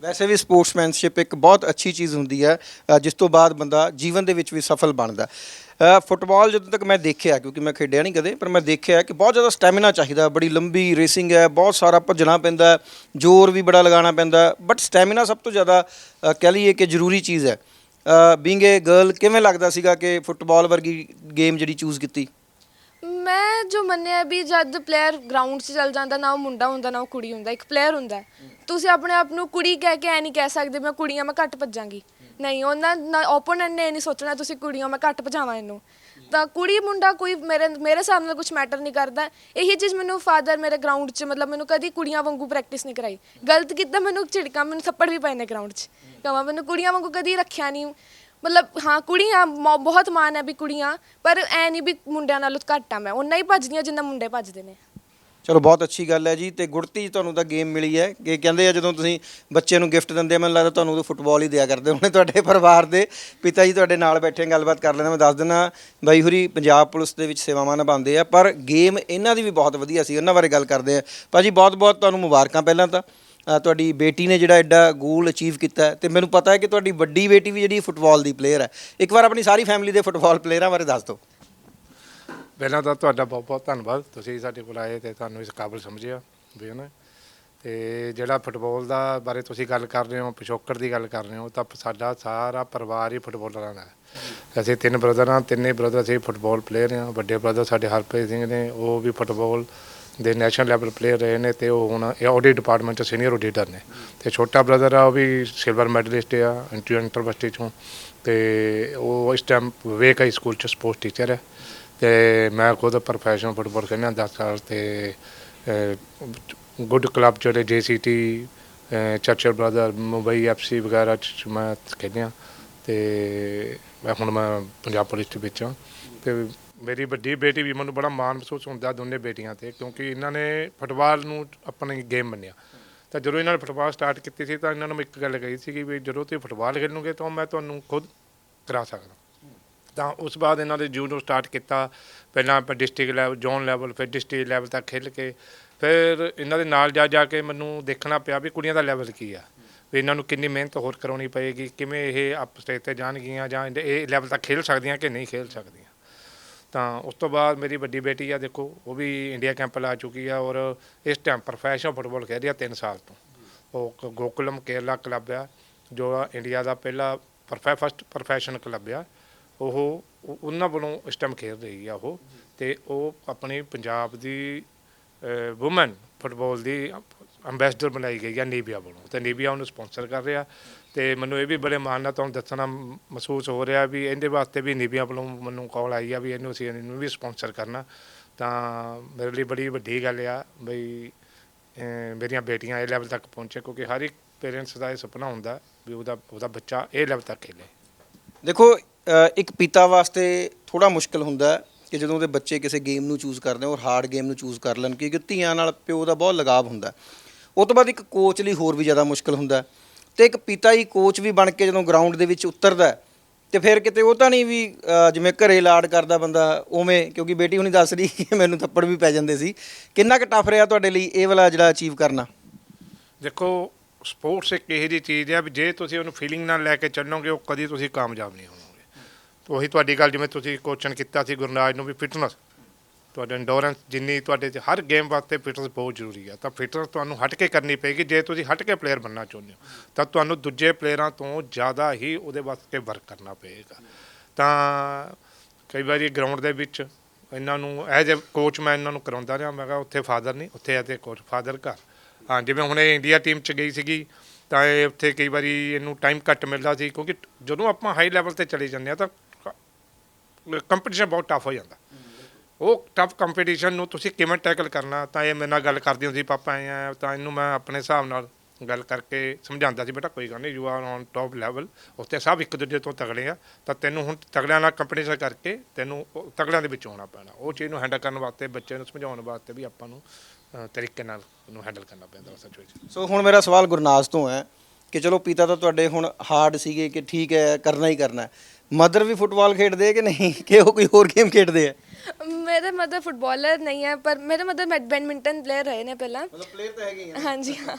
S2: ਵੈਸੇ ਵੀ ਸਪੋਰਟਸਮੈਨਸ਼ਿਪ ਇੱਕ ਬਹੁਤ ਅੱਛੀ ਚੀਜ਼ ਹੁੰਦੀ ਹੈ ਅ, ਜਿਸ ਤੋਂ ਬਾਅਦ ਬੰਦਾ ਜੀਵਨ ਦੇ ਵਿੱਚ ਵੀ ਸਫਲ ਬਣਦਾ ਅ, ਫੁੱਟਬਾਲ ਜਦੋਂ ਤੱਕ ਮੈਂ ਦੇਖਿਆ ਕਿਉਂਕਿ ਮੈਂ ਖੇਡਿਆ ਨਹੀਂ ਕਦੇ ਪਰ ਮੈਂ ਦੇਖਿਆ ਕਿ ਬਹੁਤ ਜ਼ਿਆਦਾ ਸਟੈਮਿਨਾ ਚਾਹੀਦਾ ਬੜੀ ਲੰਬੀ ਰੇਸਿੰਗ ਹੈ ਬਹੁਤ ਸਾਰਾ ਭੱਜਣਾ ਪੈਂਦਾ ਜ਼ੋਰ ਵੀ ਬੜਾ ਲਗਾਉਣਾ ਪੈਂਦਾ ਬਟ ਸਟੈਮਿਨਾ ਸਭ ਤੋਂ ਜ਼ਿਆਦਾ ਅ, ਕਹਿ ਲਈਏ ਕਿ ਜ਼ਰੂਰੀ ਚੀਜ਼ ਹੈ। ਬੀਂਗ ਏ ਗਰਲ ਕਿਵੇਂ ਲੱਗਦਾ ਸੀਗਾ ਕਿ ਫੁੱਟਬਾਲ ਵਰਗੀ ਗੇਮ ਜਿਹੜੀ ਚੂਜ਼ ਕੀਤੀ?
S1: ਮੈਂ ਜੋ ਮੰਨਿਆ ਵੀ ਜਦ ਪਲੇਅਰ ਗਰਾਊਂਡ 'ਚ ਚੱਲ ਜਾਂਦਾ, ਨਾ ਉਹ ਮੁੰਡਾ ਹੁੰਦਾ, ਨਾ ਉਹ ਕੁੜੀ ਹੁੰਦਾ, ਇੱਕ ਪਲੇਅਰ ਹੁੰਦਾ ਹੈ। ਤੁਸੀਂ ਆਪਣੇ ਆਪ ਨੂੰ ਕੁੜੀ ਕਹਿ ਕੇ ਐ ਨਹੀਂ ਕਹਿ ਸਕਦੇ ਮੈਂ ਕੁੜੀਆਂ, ਮੈਂ ਘੱਟ ਭੱਜਾਂਗੀ। ਨਹੀਂ, ਉਹਨਾਂ ਓਪੋਨੈਂਟ ਨੇ ਇਹ ਨਹੀਂ ਸੋਚਣਾ ਤੁਸੀਂ ਕੁੜੀਆਂ, ਮੈਂ ਘੱਟ ਭਜਾਵਾਂ ਇਹਨੂੰ। ਤਾਂ ਕੁੜੀ, ਮੁੰਡਾ ਕੋਈ ਮੇਰੇ ਮੇਰੇ ਹਿਸਾਬ ਨਾਲ ਕੁਝ ਮੈਟਰ ਨਹੀਂ ਕਰਦਾ। ਇਹੀ ਚੀਜ਼ ਮੈਨੂੰ ਫਾਦਰ ਮੇਰੇ ਗਰਾਊਂਡ 'ਚ ਮਤਲਬ ਮੈਨੂੰ ਕਦੀ ਕੁੜੀਆਂ ਵਾਂਗੂ ਪ੍ਰੈਕਟਿਸ ਨਹੀਂ ਕਰਾਈ। ਗਲਤ ਕੀਤਾ, ਮੈਨੂੰ ਝਿੜਕਾਂ, ਮੈਨੂੰ ਥੱਪੜ ਵੀ ਪਏ ਨੇ ਗਰਾਊਂਡ 'ਚ। ਕਹਾਂ ਮੈਨੂੰ ਕੁੜੀਆਂ ਵਾਂਗੂ ਕਦੀ ਰੱਖਿਆ ਨਹੀਂ। ਮਤਲਬ, ਹਾਂ, ਕੁੜੀਆਂ ਮੌ- ਬਹੁਤ ਮਾਣ ਹੈ ਵੀ ਕੁੜੀਆਂ, ਪਰ ਐ ਨਹੀਂ ਵੀ ਮੁੰਡਿਆਂ ਨਾਲੋਂ ਘੱਟ ਆ ਮੈਂ। ਉਹਨਾਂ ਹੀ ਭੱਜਦੀਆਂ ਜਿੰਨਾ ਮੁੰਡੇ ਭੱਜਦੇ ਨੇ।
S2: ਚਲੋ, ਬਹੁਤ ਅੱਛੀ ਗੱਲ ਹੈ ਜੀ ਤੇ ਗੁੜਤੀ ਤੁਹਾਨੂੰ ਤਾਂ ਗੇਮ ਮਿਲੀ ਹੈ। ਕਿ ਕਹਿੰਦੇ ਆ, ਜਦੋਂ ਤੁਸੀਂ ਬੱਚੇ ਨੂੰ ਗਿਫਟ ਦਿੰਦੇ ਆ, ਮੈਨੂੰ ਲੱਗਦਾ ਤੁਹਾਨੂੰ ਉਹ ਫੁੱਟਬਾਲ ਹੀ ਦਿਆ ਕਰਦੇ ਹੋਣੇ ਤੁਹਾਡੇ ਪਰਿਵਾਰ ਦੇ। ਪਿਤਾ ਜੀ ਤੁਹਾਡੇ ਨਾਲ ਬੈਠੇ ਗੱਲਬਾਤ ਕਰ ਲੈਣਾ ਮੈਂ ਦੱਸ ਦਿੰਦਾ, ਬਾਈ ਹੁਰੀ, ਪੰਜਾਬ ਪੁਲਿਸ ਦੇ ਵਿੱਚ ਸੇਵਾਵਾਂ ਨਿਭਾਉਂਦੇ ਆ, ਪਰ ਗੇਮ ਇਹਨਾਂ ਦੀ ਵੀ ਬਹੁਤ ਵਧੀਆ ਸੀ, ਉਹਨਾਂ ਬਾਰੇ ਗੱਲ ਕਰਦੇ ਆ। ਭਾਜੀ ਬਹੁਤ ਬਹੁਤ ਤੁਹਾਨੂੰ ਮੁਬਾਰਕਾਂ ਪਹਿਲਾਂ ਤਾਂ। ਅ, ਤੁਹਾਡੀ ਬੇਟੀ ਨੇ ਜਿਹੜਾ ਐਡਾ ਗੋਲ ਅਚੀਵ ਕੀਤਾ ਹੈ ਤੇ ਮੈਨੂੰ ਪਤਾ ਹੈ ਕਿ ਤੁਹਾਡੀ ਵੱਡੀ ਬੇਟੀ ਵੀ ਜਿਹੜੀ ਫੁੱਟਬਾਲ ਦੀ ਪਲੇਅਰ ਹੈ। ਇੱਕ ਵਾਰ ਆਪਣੀ ਸਾਰੀ ਫੈਮਿਲੀ ਦੇ ਫੁੱਟਬਾਲ ਪਲੇਅਰਾਂ ਬਾਰੇ ਦੱਸ ਦਿਓ।
S4: ਪਹਿਲਾਂ ਤਾਂ ਤੁਹਾਡਾ ਬਹੁਤ ਬਹੁਤ ਧੰਨਵਾਦ। ਤੁਸੀਂ ਸਾਡੇ ਕੋਲ ਆਏ ਤੇ ਤੁਹਾਨੂੰ ਇਸ ਕਾਬਲ ਸਮਝਿਆ ਵੀ ਹੈ ਨਾ ਤੇ ਜਿਹੜਾ ਫੁੱਟਬਾਲ ਦਾ ਬਾਰੇ ਤੁਸੀਂ ਗੱਲ ਕਰ ਰਹੇ ਹੋ ਪਿਛੋਕੜ ਦੀ ਗੱਲ ਕਰ ਰਹੇ ਹੋ ਤਾਂ ਸਾਡਾ ਸਾਰਾ ਪਰਿਵਾਰ ਹੀ ਫੁੱਟਬਾਲਰਾਂ ਦਾ ਹੈ। ਅਸੀਂ ਤਿੰਨ ਬ੍ਰਦਰ ਹਾਂ ਤਿੰਨੇ ਬ੍ਰਦਰ ਅਸੀਂ ਫੁੱਟਬਾਲ ਪਲੇਅਰ ਹਾਂ ਵੱਡੇ ਬ੍ਰਦਰ ਸਾਡੇ ਹਰਪ੍ਰੀਤ ਸਿੰਘ ਨੇ ਉਹ ਵੀ ਫੁੱਟਬਾਲ ਦੇ ਨੈਸ਼ਨਲ ਲੈਵਲ ਪਲੇਅਰ ਰਹੇ ਨੇ ਤੇ ਉਹ ਹੁਣ ਆਡਿਟ ਡਿਪਾਰਟਮੈਂਟ ਚ ਸੀਨੀਅਰ ਆਡੀਟਰ ਨੇ। ਤੇ ਛੋਟਾ ਬ੍ਰਦਰ ਆ, ਉਹ ਵੀ ਸਿਲਵਰ ਮੈਡਲਿਸਟ ਆ ਇੰਟਰ ਯੂਨੀਵਰਸਿਟੀ ਚੋਂ। ਤੇ ਉਹ ਇਸ ਟਾਈਮ ਵਿਵੇਕ ਹਾਈ ਸਕੂਲ ਚ ਸਪੋਰਟਸ ਟੀਚਰ ਹੈ। ਤੇ ਮੈਂ ਖੁਦ ਪ੍ਰੋਫੈਸ਼ਨਲ ਫੁੱਟਬਾਲ ਖੇਡਿਆ 10 ਸਾਲ ਤੇ ਗੁੱਡ ਕਲੱਬ ਜਿਹੜੇ GCT Churchill brother Mumbai FC ਵਗੈਰਾ ਚ ਮੈਂ ਖੇਡਿਆ। ਤੇ ਮੈਂ ਹੁਣ ਮੈਂ ਪੰਜਾਬ ਪੁਲਿਸ ਦੇ ਵਿੱਚ ਹਾਂ। ਤੇ ਮੇਰੀ ਵੱਡੀ ਬੇਟੀ ਵੀ ਮੈਨੂੰ ਬੜਾ ਮਾਣ ਮਹਿਸੂਸ ਹੁੰਦਾ ਦੋਨੇ ਬੇਟੀਆਂ ਤੇ, ਕਿਉਂਕਿ ਇਹਨਾਂ ਨੇ ਫੁੱਟਬਾਲ ਨੂੰ ਆਪਣੀ ਗੇਮ ਮੰਨਿਆ। ਤਾਂ ਜਦੋਂ ਇਹਨਾਂ ਨੇ ਫੁੱਟਬਾਲ ਸਟਾਰਟ ਕੀਤੀ ਸੀ ਤਾਂ ਇਹਨਾਂ ਨੂੰ ਇੱਕ ਗੱਲ ਕਹੀ ਸੀ ਕਿ ਵੀ ਜਦੋਂ ਤੁਸੀਂ ਫੁੱਟਬਾਲ ਖੇਡੋਗੇ ਤਾਂ ਮੈਂ ਤੁਹਾਨੂੰ ਖੁਦ ਕਰਾ ਸਕਦਾ। ਤਾਂ ਉਸ ਬਾਅਦ ਇਹਨਾਂ ਦੇ ਜੂਡੋ ਸਟਾਰਟ ਕੀਤਾ, ਪਹਿਲਾਂ ਆਪਾਂ ਡਿਸਟ੍ਰਿਕਟ ਲੈਵਲ ਜ਼ੋਨ ਲੈਵਲ ਫਿਰ ਡਿਸਟ੍ਰਿਕਟ ਲੈਵਲ ਤੱਕ ਖੇਲ ਕੇ, ਫਿਰ ਇਹਨਾਂ ਦੇ ਨਾਲ ਜਾ ਜਾ ਕੇ ਮੈਨੂੰ ਦੇਖਣਾ ਪਿਆ ਵੀ ਕੁੜੀਆਂ ਦਾ ਲੈਵਲ ਕੀ ਆ। ਵੀ ਇਹਨਾਂ ਨੂੰ ਕਿੰਨੀ ਮਿਹਨਤ ਹੋਰ ਕਰਾਉਣੀ ਪਏਗੀ, ਕਿਵੇਂ ਇਹ ਅਪ ਸਟੇਜ ਤੇ ਜਾਣਗੀਆਂ ਜਾਂ ਇਹ ਲੈਵਲ ਤੱਕ ਖੇਲ ਸਕਦੀਆਂ ਕਿ ਨਹੀਂ ਖੇਲ ਸਕਦੀਆਂ। ਤਾਂ ਉਸ ਤੋਂ ਬਾਅਦ ਮੇਰੀ ਵੱਡੀ ਬੇਟੀ ਆ, ਦੇਖੋ, ਉਹ ਵੀ ਇੰਡੀਆ ਕੈਂਪ ਲਾ ਚੁੱਕੀ ਆ ਔਰ ਇਸ ਟਾਈਮ ਪ੍ਰੋਫੈਸ਼ਨਲ ਫੁੱਟਬਾਲ ਖੇਡ ਰਹੀ ਆ 3 ਸਾਲ ਤੋਂ। ਉਹ ਗੋਕੁਲਮ ਕੇਰਲਾ ਕਲੱਬ ਆ, ਜੋ ਇੰਡੀਆ ਦਾ ਪਹਿਲਾ ਪਰਫੈ ਫਸਟ ਪ੍ਰੋਫੈਸ਼ਨਲ ਕਲੱਬ ਆ। ਉਹ ਉਹ- ਉਹਨਾਂ ਵੱਲੋਂ ਇਸ ਟਾਈਮ ਖੇਡ ਰਹੀ ਆ ਉਹ ਤੇ ਉਹ ਆਪਣੀ ਪੰਜਾਬ ਦੀ ਔਮਨ ਫੁੱਟਬਾਲ ਦੀ ਅੰਬੈਸਡਰ ਬਣਾਈ ਗਈ ਆ ਨੀਬੀਆ ਵੱਲੋਂ ਤੇ ਨੀਬੀਆ ਉਹਨੂੰ ਸਪਾਂਸਰ ਕਰ ਰਿਹਾ। ਤੇ ਮੈਨੂੰ ਇਹ ਵੀ ਬੜੇ ਮਾਣ ਨਾਲ ਤੁਹਾਨੂੰ ਦੱਸਣਾ ਮਹਿਸੂਸ ਹੋ ਰਿਹਾ ਵੀ ਇਹਦੇ ਵਾਸਤੇ ਵੀ ਨੀਬੀਆ ਵੱਲੋਂ ਮੈਨੂੰ ਕਾਲ ਆਈ ਆ ਵੀ ਇਹਨੂੰ ਅਸੀਂ ਇਹਨੂੰ ਵੀ ਸਪਾਂਸਰ ਕਰਨਾ। ਤਾਂ ਮੇਰੇ ਲਈ ਬੜੀ ਵੱਡੀ ਗੱਲ ਆ ਬਈ ਮੇਰੀਆਂ ਬੇਟੀਆਂ ਇਹ ਲੈਵਲ ਤੱਕ ਪਹੁੰਚੇ ਕਿਉਂਕਿ ਹਰ ਇੱਕ ਪੇਰੈਂਟਸ ਦਾ ਇਹ ਸੁਪਨਾ ਹੁੰਦਾ ਵੀ ਉਹਦਾ ਉਹਦਾ ਬੱਚਾ ਇਹ ਲੈਵਲ ਤੱਕ ਖੇਲੇ।
S2: ਦੇਖੋ ਇੱਕ ਪਿਤਾ ਵਾਸਤੇ ਥੋੜਾ ਮੁਸ਼ਕਲ ਹੁੰਦਾ ਕਿ ਜਦੋਂ ਉਹਦੇ ਬੱਚੇ ਕਿਸੇ ਗੇਮ ਨੂੰ ਚੂਜ਼ ਕਰਦੇ ਔਰ ਹਾਰਡ ਗੇਮ ਨੂੰ ਚੂਜ਼ ਕਰ ਲੈਣ, ਕਿਉਂਕਿ ਧੀਆਂ ਨਾਲ ਪਿਓ ਦਾ ਬਹੁਤ ਲਗਾਵ ਹੁੰਦਾ। ਹੈ। ਉਹ ਤੋਂ ਬਾਅਦ ਇੱਕ ਕੋਚ ਲਈ ਹੋਰ ਵੀ ਜ਼ਿਆਦਾ ਮੁਸ਼ਕਲ ਹੁੰਦਾ। ਤੇ ਇੱਕ ਪਿਤਾ ਹੀ ਕੋਚ ਵੀ ਬਣ ਕੇ ਜਦੋਂ ਗਰਾਊਂਡ ਦੇ ਵਿੱਚ ਉਤਰਦਾ ਹੈ, ਤੇ ਫਿਰ ਕਿਤੇ ਉਹ ਤਾਂ ਨਹੀਂ ਵੀ ਅ, ਜਿਵੇਂ ਘਰੇ ਲਾਡ ਕਰਦਾ ਬੰਦਾ ਉਵੇਂ ਕਿਉਂਕਿ ਬੇਟੀ ਹੁਣੀ ਦੱਸ ਰਹੀ ਕਿ ਮੈਨੂੰ ਥੱਪੜ ਵੀ ਪੈ ਜਾਂਦੇ ਸੀ। ਕਿੰਨਾ ਕੁ ਟਫ ਰਿਹਾ ਤੁਹਾਡੇ ਲਈ ਇਹ ਵਾਲਾ ਜਿਹੜਾ ਅਚੀਵ ਕਰਨਾ?
S4: ਦੇਖੋ ਸਪੋਰਟਸ ਇੱਕ ਇਹੋ ਜਿਹੀ ਚੀਜ਼ ਹੈ ਵੀ ਜੇ ਤੁਸੀਂ ਉਹਨੂੰ ਫੀਲਿੰਗ ਨਾਲ ਲੈ ਕੇ ਚੱਲੋਗੇ ਉਹ ਕਦੀ ਤੁਸੀਂ ਕਾਮਯਾਬ ਨਹੀਂ ਹੋਵੋਗੇ। ਉਹੀ ਤੁਹਾਡੀ ਗੱਲ ਜਿਵੇਂ ਤੁਸੀਂ ਕੋਚਨ ਕੀਤਾ ਸੀ ਗੁਰਨਾਜ ਨੂੰ ਵੀ ਫਿਟਨੈਸ ਤੁਹਾਡਾ ਇੰਡੋਰੈਂਸ ਜਿੰਨੀ ਤੁਹਾਡੇ 'ਚ ਹਰ ਗੇਮ ਵਾਸਤੇ ਫਿਟਨੈਸ ਬਹੁਤ ਜ਼ਰੂਰੀ ਹੈ ਤਾਂ ਫਿਟਨੈਸ ਤੁਹਾਨੂੰ ਹਟ ਕੇ ਕਰਨੀ ਪਏਗੀ, ਜੇ ਤੁਸੀਂ ਹਟ ਕੇ ਪਲੇਅਰ ਬਣਨਾ ਚਾਹੁੰਦੇ ਹੋ, ਤਾਂ ਤੁਹਾਨੂੰ ਦੂਜੇ ਪਲੇਅਰਾਂ ਤੋਂ ਜ਼ਿਆਦਾ ਹੀ ਉਹਦੇ ਵਾਸਤੇ ਵਰਕ ਕਰਨਾ ਪਏਗਾ। ਤਾਂ ਕਈ ਵਾਰੀ ਗਰਾਊਂਡ ਦੇ ਵਿੱਚ ਇਹਨਾਂ ਨੂੰ ਐਜ਼ ਅ ਕੋਚ ਮੈਂ ਇਹਨਾਂ ਨੂੰ ਕਰਾਉਂਦਾ ਰਿਹਾ, ਮੈਂ ਕਿਹਾ ਉੱਥੇ ਫਾਦਰ ਨਹੀਂ ਉੱਥੇ ਐਜ਼ ਅ ਕੋਚ ਫਾਦਰ ਘਰ। ਹਾਂ, ਜਿਵੇਂ ਹੁਣ ਇਹ ਇੰਡੀਆ ਟੀਮ ਚ ਗਈ ਸੀਗੀ, ਤਾਂ ਇਹ ਉੱਥੇ ਕਈ ਵਾਰੀ ਇਹਨੂੰ ਟਾਈਮ ਘੱਟ ਮਿਲਦਾ ਸੀ, ਕਿਉਂਕਿ ਜਦੋਂ ਆਪਾਂ ਹਾਈ ਲੈਵਲ ਤੇ ਚਲੇ ਜਾਂਦੇ ਆ ਤਾਂ ਕੰਪੀਟੀਸ਼ਨ ਬਹੁਤ ਟਫ ਹੋ ਜਾਂਦਾ। ਉਹ ਟਫ ਕੰਪੀਟੀਸ਼ਨ ਨੂੰ ਤੁਸੀਂ ਕਿਵੇਂ ਟੈਕਲ ਕਰਨਾ? ਤਾਂ ਇਹ ਮੇਰੇ ਨਾਲ ਗੱਲ ਕਰਦੀ ਹੁੰਦੀ ਪਾਪਾ ਆਏ ਆ, ਤਾਂ ਇਹਨੂੰ ਮੈਂ ਆਪਣੇ ਹਿਸਾਬ ਨਾਲ ਗੱਲ ਕਰਕੇ ਸਮਝਾਉਂਦਾ ਸੀ, ਬੇਟਾ, ਕੋਈ ਗੱਲ ਨਹੀਂ you are on top level ਉੱਥੇ ਸਭ ਇੱਕ ਦੂਜੇ ਤੋਂ ਤਗੜੇ ਆ। ਤਾਂ ਤੈਨੂੰ ਹੁਣ ਤਗੜਿਆਂ ਨਾਲ ਕੰਪੀਟੀਸ਼ਨ ਕਰਕੇ ਤੈਨੂੰ ਉਹ ਤਗੜਿਆਂ ਦੇ ਵਿੱਚ ਆਉਣਾ ਪੈਣਾ। ਉਹ ਚੀਜ਼ ਨੂੰ ਹੈਂਡਲ ਕਰਨ ਵਾਸਤੇ ਬੱਚੇ ਨੂੰ ਸਮਝਾਉਣ ਵਾਸਤੇ ਵੀ ਆਪਾਂ ਨੂੰ ਤਰੀਕੇ ਨਾਲ ਉਹਨੂੰ ਹੈਂਡਲ ਕਰਨਾ ਪੈਂਦਾ ਉਸ ਸਿਚੁਏਸ਼ਨ
S2: ਸੋ ਹੁਣ ਮੇਰਾ ਸਵਾਲ ਗੁਰਨਾਸ ਤੋਂ ਹੈ ਕਿ ਚਲੋ ਪਿਤਾ ਤਾਂ ਤੁਹਾਡੇ ਹੁਣ ਹਾਰਡ ਸੀਗੇ ਕਿ ਠੀਕ ਹੈ, ਕਰਨਾ ਹੀ ਕਰਨਾ ਮਦਰ ਵੀ ਫੁੱਟਬਾਲ ਖੇਡਦੇ ਕਿ ਨਹੀਂ? ਕਿ ਉਹ ਕੋਈ ਹੋਰ ਗੇਮ ਖੇਡਦੇ ਹੈ
S1: ਮੇਰੇ ਮਦਰ ਫੁੱਟਬਾਲਰ ਨਹੀਂ ਹੈ ਪਰ ਮੇਰੇ ਮਦਰ ਬੈਡਮਿੰਟਨ ਪਲੇਅਰ ਰਹੇ ਨੇ ਪਹਿਲਾਂ।
S2: ਮਤਲਬ ਪਲੇਅਰ ਤਾਂ ਹੈਗੇ
S1: ਹਾਂਜੀ ਹਾਂ।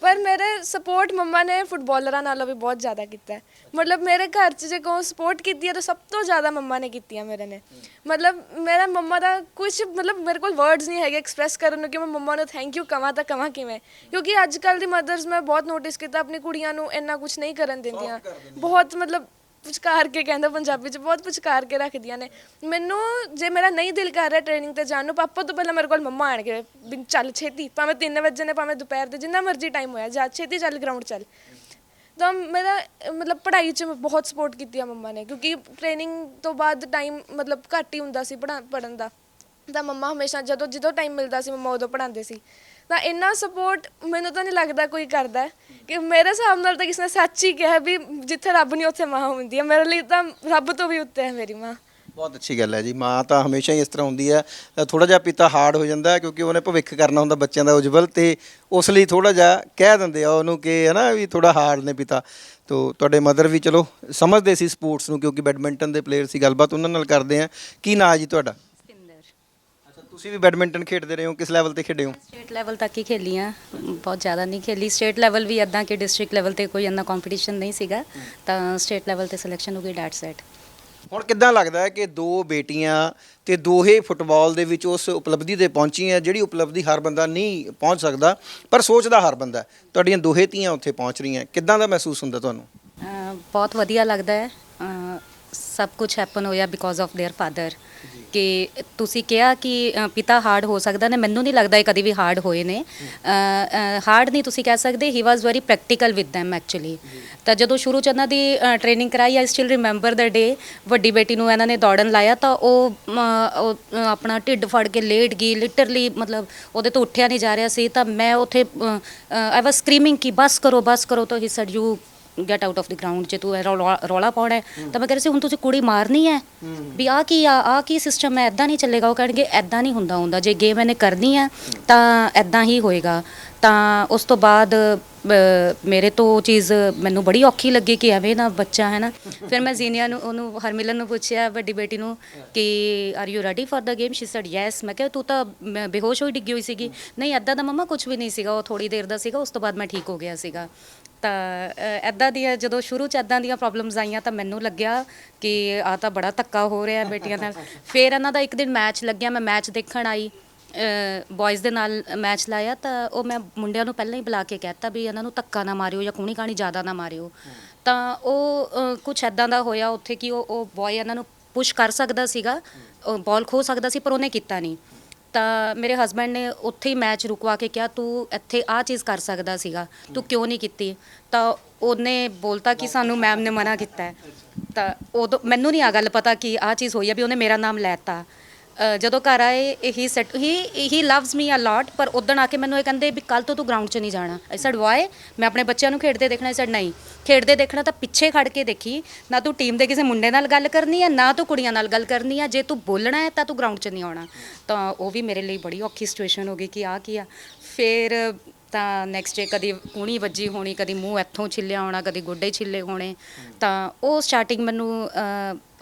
S1: ਪਰ ਮੇਰੇ ਸਪੋਰਟ ਮੰਮਾ ਨੇ ਫੁੱਟਬਾਲਰਾਂ ਨਾਲੋਂ ਵੀ ਬਹੁਤ ਜ਼ਿਆਦਾ ਕੀਤਾ ਹੈ। ਮਤਲਬ ਮੇਰੇ ਘਰ 'ਚ ਜੇ ਕੋਈ ਸਪੋਰਟ ਕੀਤੀ ਹੈ ਤਾਂ ਸਭ ਤੋਂ ਜ਼ਿਆਦਾ ਮੰਮਾ ਨੇ ਕੀਤੀ ਹੈ ਮੇਰੇ ਨੇ। ਮਤਲਬ ਮੇਰਾ ਮੰਮਾ ਦਾ ਕੁਝ ਮਤਲਬ ਮੇਰੇ ਕੋਲ ਵਰਡਸ ਨਹੀਂ ਹੈਗੇ ਐਕਸਪ੍ਰੈਸ ਕਰਨ ਨੂੰ ਕਿ ਮੈਂ ਮੰਮਾ ਨੂੰ ਥੈਂਕ ਯੂ ਕਵਾਂ ਤਾਂ ਕਵਾਂ ਕਿਵੇਂ। ਕਿਉਂਕਿ ਅੱਜ ਕੱਲ ਦੀ ਮਦਰਸ ਮੈਂ ਬਹੁਤ ਨੋਟਿਸ ਕੀਤਾ ਆਪਣੀ ਕੁੜੀਆਂ ਨੂੰ ਇੰਨਾ ਕੁਝ ਨਹੀਂ ਕਰਨ ਦਿੰਦੀਆਂ। ਬਹੁਤ ਮਤਲਬ ਪੁਚਕਾਰ ਕੇ ਕਹਿੰਦਾ ਪੰਜਾਬੀ ਚ, ਬਹੁਤ ਪੁਚਕਾਰ ਕੇ ਰੱਖਦੀਆਂ ਨੇ। ਮੈਨੂੰ ਜੇ ਮੇਰਾ ਨਹੀਂ ਦਿਲ ਕਰ ਰਿਹਾ ਟ੍ਰੇਨਿੰਗ ਤੇ ਜਾਣ ਨੂੰ, ਪਾਪਾ ਤੋਂ ਪਹਿਲਾਂ ਮੇਰੇ ਕੋਲ ਮੰਮਾ ਆਣ ਆਣਗੇ ਵੀ ਚੱਲ ਛੇਤੀ, ਭਾਵੇਂ 3 ਵਜੇ ਨੇ ਭਾਵੇਂ ਦੁਪਹਿਰ ਦੇ ਜਿੰਨਾ ਮਰਜ਼ੀ ਟਾਈਮ ਹੋਇਆ, ਜਾ ਛੇਤੀ ਚੱਲ ਗਰਾਊਂਡ ਚੱਲ। ਤਾਂ ਮੇਰਾ, ਮਤਲਬ ਪੜ੍ਹਾਈ 'ਚ ਬਹੁਤ ਸਪੋਰਟ ਕੀਤੀ ਆ ਮੰਮਾ ਨੇ, ਕਿਉਂਕਿ ਟ੍ਰੇਨਿੰਗ ਤੋਂ ਬਾਅਦ ਟਾਈਮ ਮਤਲਬ ਘੱਟ ਹੀ ਹੁੰਦਾ ਸੀ ਪੜ੍ਹਾ ਪੜਨ ਦਾ। ਤਾਂ ਮੰਮਾ ਹਮੇਸ਼ਾ ਜਦੋਂ ਜਦੋਂ ਟਾਈਮ ਮਿਲਦਾ ਸੀ, ਮੰਮਾ ਉਦੋਂ ਪੜ੍ਹਾਉਂਦੇ ਸੀ। ਤਾਂ ਇੰਨਾ ਸਪੋਰਟ ਮੈਨੂੰ ਤਾਂ ਨਹੀਂ ਲੱਗਦਾ ਕੋਈ ਕਰਦਾ। ਹੈ ਕਿ ਮੇਰੇ ਹਿਸਾਬ ਨਾਲ ਤਾਂ ਕਿਸੇ ਨੇ ਸੱਚ ਹੀ ਕਿਹਾ ਵੀ ਜਿੱਥੇ ਰੱਬ ਨਹੀਂ, ਉੱਥੇ ਮਾਂ ਹੁੰਦੀ ਹੈ ਮੇਰੇ ਲਈ ਤਾਂ ਰੱਬ ਤੋਂ ਵੀ ਉੱਤੇ ਹੈ ਮੇਰੀ ਮਾਂ।
S2: ਬਹੁਤ ਅੱਛੀ ਗੱਲ ਹੈ ਜੀ। ਮਾਂ ਤਾਂ ਹਮੇਸ਼ਾ ਹੀ ਇਸ ਤਰ੍ਹਾਂ ਹੁੰਦੀ ਹੈ। ਥੋੜਾ ਜਿਹਾ ਪਿਤਾ ਹਾਰਡ ਹੋ ਜਾਂਦਾ ਕਿਉਂਕਿ ਉਹਨੇ ਭਵਿੱਖ ਕਰਨਾ ਹੁੰਦਾ ਬੱਚਿਆਂ ਦਾ ਉਜਵਲ ਤੇ ਉਸ ਲਈ ਥੋੜਾ ਜਿਹਾ ਕਹਿ ਦਿੰਦੇ ਆ ਉਹਨੂੰ ਕਿ ਹਨਾ ਵੀ ਥੋੜਾ ਹਾਰਡ ਨੇ ਪਿਤਾ। ਤੋ ਤੁਹਾਡੇ ਮਦਰ ਵੀ ਚਲੋ ਸਮਝਦੇ ਸੀ ਸਪੋਰਟਸ ਨੂੰ ਕਿਉਂਕਿ ਬੈਡਮਿੰਟਨ ਦੇ ਪਲੇਅਰ ਸੀ। ਗੱਲਬਾਤ ਉਹਨਾਂ ਨਾਲ ਕਰਦੇ ਆ। ਕੀ ਨਾਂ ਜੀ ਤੁਹਾਡਾ? ਤੁਸੀਂ ਵੀ ਬੈਡਮਿੰਟਨ ਖੇਡਦੇ ਰਹੇ ਹੋ ਕਿਸ ਲੈਵਲ ਤੇ ਖੇਡੇ ਹੋ
S3: ਸਟੇਟ ਲੈਵਲ ਤੱਕ ਹੀ ਖੇਲੀ ਆ ਬਹੁਤ ਜ਼ਿਆਦਾ ਨਹੀਂ ਖੇਲੀ ਸਟੇਟ ਲੈਵਲ ਵੀ ਇਦਾਂ ਕਿ ਡਿਸਟ੍ਰਿਕਟ ਲੈਵਲ ਤੇ ਕੋਈ ਇੰਨਾ ਕੰਪੀਟੀਸ਼ਨ ਨਹੀਂ ਸੀਗਾ ਤਾਂ ਸਟੇਟ ਲੈਵਲ ਤੇ ਸਿਲੈਕਸ਼ਨ ਹੋ ਗਈ ਡੈਟ ਸੈਟ
S2: ਹੁਣ ਕਿੱਦਾਂ ਲੱਗਦਾ ਹੈ ਕਿ ਦੋ ਬੇਟੀਆਂ ਤੇ ਦੋਹੇ ਫੁੱਟਬਾਲ ਦੇ ਵਿੱਚ ਉਸ ਉਪਲਬਧੀ ਤੇ ਪਹੁੰਚੀਆਂ ਜਿਹੜੀ ਉਪਲਬਧੀ ਹਰ ਬੰਦਾ ਨਹੀਂ ਪਹੁੰਚ ਸਕਦਾ ਪਰ ਸੋਚਦਾ ਹਰ ਬੰਦਾ ਹੈ। ਤੁਹਾਡੀਆਂ ਦੋਹੇ ਧੀਆਂ ਉੱਥੇ ਪਹੁੰਚ ਰਹੀਆਂ ਕਿੱਦਾਂ ਦਾ ਮਹਿਸੂਸ ਹੁੰਦਾ ਤੁਹਾਨੂੰ
S3: ਅਹ ਬਹੁਤ ਵਧੀਆ ਲੱਗਦਾ ਹੈ ਅਹ ਸਭ ਕੁਝ ਹੈਪਨ ਹੋਇਆ ਬਿਕੋਜ਼ ਆਫ देयर ਫਾਦਰ ਕਿ ਤੁਸੀਂ ਕਿਹਾ ਕਿ ਅਹ ਪਿਤਾ ਹਾਰਡ ਹੋ ਸਕਦਾ ਨੇ। ਮੈਨੂੰ ਨਹੀਂ ਲੱਗਦਾ ਇਹ ਕਦੇ ਵੀ ਹਾਰਡ ਹੋਏ ਨੇ। ਹਾਰਡ ਨਹੀਂ ਤੁਸੀਂ ਕਹਿ ਸਕਦੇ। He was very practical with them actually ਤਾਂ ਜਦੋਂ ਸ਼ੁਰੂ ਚ ਇਹਨਾਂ ਦੀ ਟ੍ਰੇਨਿੰਗ ਕਰਾਈ ਆਈ ਸਟਿਲ ਰਿਮੈਂਬਰ ਦਾ ਡੇ ਵੱਡੀ ਬੇਟੀ ਨੂੰ ਇਹਨਾਂ ਨੇ ਦੌੜਨ ਲਾਇਆ ਤਾਂ ਉਹ ਅਮ, ਉਹ, ਅ, ਆਪਣਾ ਢਿੱਡ ਫੜ ਕੇ ਲੇਟ ਗਈ। ਲਿਟਰਲੀ ਮਤਲਬ ਉਹਦੇ ਤੋਂ ਉੱਠਿਆ ਨਹੀਂ ਜਾ ਰਿਹਾ ਸੀ। ਤਾਂ ਮੈਂ ਉੱਥੇ ਆਈ ਵਾਸ ਸਕਰੀਮਿੰਗ ਕਿ ਬਸ ਕਰੋ ਬਸ ਕਰੋ। ਤਾਂ he said you get out of the ground ਜੇ ਤੂੰ ਇਹ ਰੌਲਾ ਰੌਲਾ ਪਾਉਣਾ ਹੈ, ਤਾਂ ਮੈਂ ਕਹਿ ਰਹੀ ਸੀ, ਹੁਣ ਤੁਸੀਂ ਕੁੜੀ ਮਾਰਨੀ ਹੈ, ਵੀ ਆ ਕੀ ਆ ਆ ਕੀ ਸਿਸਟਮ ਹੈ ਐਦਾਂ ਨਹੀਂ ਚੱਲੇਗਾ। ਉਹ ਕਹਿਣਗੇ ਐਦਾਂ ਨਹੀਂ ਹੁੰਦਾ ਹੁੰਦਾ। ਜੇ ਗੇਮ ਇਹਨੇ ਕਰਨੀ ਹੈ, ਤਾਂ ਐਦਾਂ ਹੀ ਹੋਏਗਾ। ਤਾਂ ਉਸ ਤੋਂ ਬਾਅਦ ਮੇਰੇ ਤੋਂ ਉਹ ਚੀਜ਼ ਮੈਨੂੰ ਬੜੀ ਔਖੀ ਲੱਗੀ ਕਿ ਐਵੇਂ ਨਾ ਬੱਚਾ, ਹੈ ਨਾ। ਫਿਰ ਮੈਂ ਜ਼ੀਨੀਆ ਨੂੰ ਉਹਨੂੰ, ਹਰਮਿਲਨ ਨੂੰ ਪੁੱਛਿਆ, ਵੱਡੀ ਬੇਟੀ ਨੂੰ ਕਿ are you ready for the game she said yes ਮੈਂ ਕਿਹਾ, ਤੂੰ ਤਾਂ ਬੇਹੋਸ਼ ਹੋਈ ਡਿੱਗੀ ਹੋਈ ਸੀਗੀ। ਨਹੀਂ ਐਦਾਂ ਦਾ ਮਮਾ ਕੁਝ ਵੀ ਨਹੀਂ ਸੀਗਾ। ਉਹ ਥੋੜੀ ਦੇਰ ਦਾ ਸੀਗਾ, ਉਸ ਤੋਂ ਬਾਅਦ ਮੈਂ ਠੀਕ ਹੋ ਗਿਆ ਸੀਗਾ। ਤਾਂ ਐਦਾਂ ਦੀਆਂ ਜਦੋਂ ਸ਼ੁਰੂ ਚ ਐਦਾਂ ਦੀਆਂ ਪ੍ਰੋਬਲਮਸ ਆਈਆਂ ਤਾਂ ਮੈਨੂੰ ਲੱਗਿਆ ਕਿ ਆ ਤਾਂ ਬੜਾ ਧੱਕਾ ਹੋ ਰਿਹਾ ਬੇਟੀਆਂ ਨਾਲ। ਫਿਰ ਇਹਨਾਂ ਦਾ ਇੱਕ ਦਿਨ ਮੈਚ ਲੱਗਿਆ, ਮੈਂ ਮੈਚ ਦੇਖਣ ਆਈ ਬॉयਜ਼ ਦੇ ਨਾਲ ਮੈਚ ਲਾਇਆ ਤਾਂ ਉਹ ਮੈਂ ਮੁੰਡਿਆਂ ਨੂੰ ਪਹਿਲਾਂ ਹੀ ਬੁਲਾ ਕੇ ਕਹਿਤਾ ਵੀ ਇਹਨਾਂ ਨੂੰ ਧੱਕਾ ਨਾ ਮਾਰਿਓ ਜਾਂ ਕੂਣੀ ਕਾਣੀ ਜ਼ਿਆਦਾ ਨਾ ਮਾਰਿਓ। ਤਾਂ ਉਹ ਕੁਝ ਐਦਾਂ ਦਾ ਹੋਇਆ ਉੱਥੇ ਕਿ ਉਹ ਉਹ ਬॉय ਇਹਨਾਂ ਨੂੰ ਪੁਸ਼ ਕਰ ਸਕਦਾ ਸੀਗਾ ਬਾਲ ਖੋ ਸਕਦਾ ਸੀ ਪਰ ਉਹਨੇ ਕੀਤਾ ਨਹੀਂ। ਤਾਂ ਮੇਰੇ ਹਸਬੰਡ ਨੇ ਉੱਥੇ ਹੀ ਮੈਚ ਰੁਕਵਾ ਕੇ ਕਿਹਾ, ਤੂੰ ਇੱਥੇ ਆਹ ਚੀਜ਼ ਕਰ ਸਕਦਾ ਸੀਗਾ, ਤੂੰ ਕਿਉਂ ਨਹੀਂ ਕੀਤੀ? ਤਾਂ ਉਹਨੇ ਬੋਲਤਾ ਕਿ ਸਾਨੂੰ ਮੈਮ ਨੇ ਮਨਾ ਕੀਤਾ। ਹੈ ਤਾਂ ਉਦੋਂ ਮੈਨੂੰ ਨਹੀਂ ਆ ਗੱਲ ਪਤਾ ਕਿ ਆਹ ਚੀਜ਼ ਹੋਈ ਆ ਵੀ ਉਹਨੇ ਮੇਰਾ ਨਾਮ ਲੈਤਾ ਅ, ਜਦੋਂ ਘਰ ਆਏ ਇਹੀ ਸੈਟ ਹੀ ਹੀ ਲਵਸ ਮੀ ਅ ਲੋਟ ਪਰ ਉਦੋਂ ਆ ਕੇ ਮੈਨੂੰ ਇਹ ਕਹਿੰਦੇ ਵੀ ਕੱਲ ਤੋਂ ਤੂੰ ਗਰਾਊਂਡ 'ਚ ਨਹੀਂ ਜਾਣਾ। ਆਈ ਸੈਡ ਵਾਈ ਮੈਂ ਆਪਣੇ ਬੱਚਿਆਂ ਨੂੰ ਖੇਡਦੇ ਦੇਖਣਾ। ਸੈਡ ਨਹੀਂ। ਖੇਡਦੇ ਦੇਖਣਾ ਤਾਂ ਪਿੱਛੇ ਖੜ ਕੇ ਦੇਖੀ। ਨਾ ਤੂੰ ਟੀਮ ਦੇ ਕਿਸੇ ਮੁੰਡੇ ਨਾਲ ਗੱਲ ਕਰਨੀ ਹੈ ਨਾ ਤੂੰ ਕੁੜੀਆਂ ਨਾਲ ਗੱਲ ਕਰਨੀ ਹੈ ਜੇ ਤੂੰ ਬੋਲਣਾ ਹੈ ਤਾਂ ਤੂੰ ਗਰਾਊਂਡ 'ਚ ਨਹੀਂ ਆਉਣਾ। ਤਾਂ ਉਹ ਵੀ ਮੇਰੇ ਲਈ ਬੜੀ ਔਖੀ ਸਿਚੁਏਸ਼ਨ ਹੋ ਗਈ ਕਿ ਆ ਕੀ ਆ। ਫਿਰ ਤਾਂ ਨੈਕਸਟ ਡੇ ਕਦੀ ਕੂਣੀ ਵੱਜੀ ਹੋਣੀ, ਕਦੀ ਮੂੰਹ ਇੱਥੋਂ ਛਿੱਲਿਆ ਹੋਣਾ, ਕਦੀ ਗੋਡੇ ਛਿੱਲੇ ਹੋਣੇ। ਤਾਂ ਉਹ ਸਟਾਰਟਿੰਗ ਮੈਨੂੰ